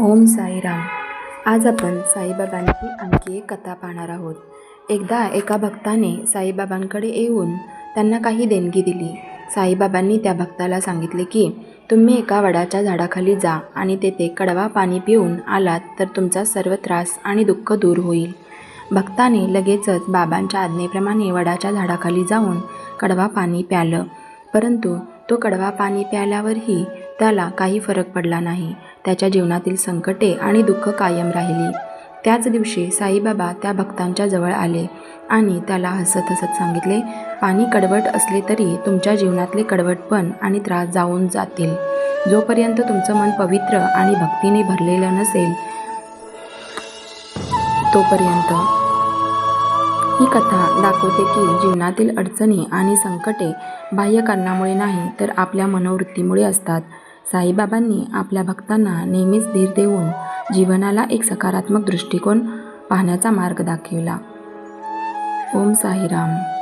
ओम साईराम. आज आपण साईबाबांची आणखी एक कथा पाहणार आहोत. एकदा एका भक्ताने साईबाबांकडे येऊन त्यांना काही देणगी दिली. साईबाबांनी त्या भक्ताला सांगितले की तुम्ही एका वडाच्या झाडाखाली जा आणि तेथे कडवा पाणी पिऊन आलात तर तुमचा सर्व त्रास आणि दुःख दूर होईल. भक्ताने लगेचच बाबांच्या आज्ञेप्रमाणे वडाच्या झाडाखाली जाऊन कडवा पाणी प्यालं. परंतु तो कडवा पाणी प्याल्यावरही त्याला काही फरक पडला नाही. त्याच्या जीवनातील संकटे आणि दुःख कायम राहिली. त्याच दिवशी साईबाबा त्या भक्तांच्या जवळ आले आणि त्याला हसत हसत सांगितले पाणी कडवट असले तरी तुमच्या जीवनातले कडवटपण आणि त्रास जाऊन जातील. जोपर्यंत तुमचं मन पवित्र आणि भक्तीने भरलेलं नसेल तोपर्यंत. ही कथा दाखवते की जीवनातील अडचणी आणि संकटे बाह्य कारणामुळे नाही तर आपल्या मनोवृत्तीमुळे असतात. साईबाबांनी आपल्या भक्तांना नेहमीच धीर देऊन जीवनाला एक सकारात्मक दृष्टिकोन पाहण्याचा मार्ग दाखविला. ओम साईराम.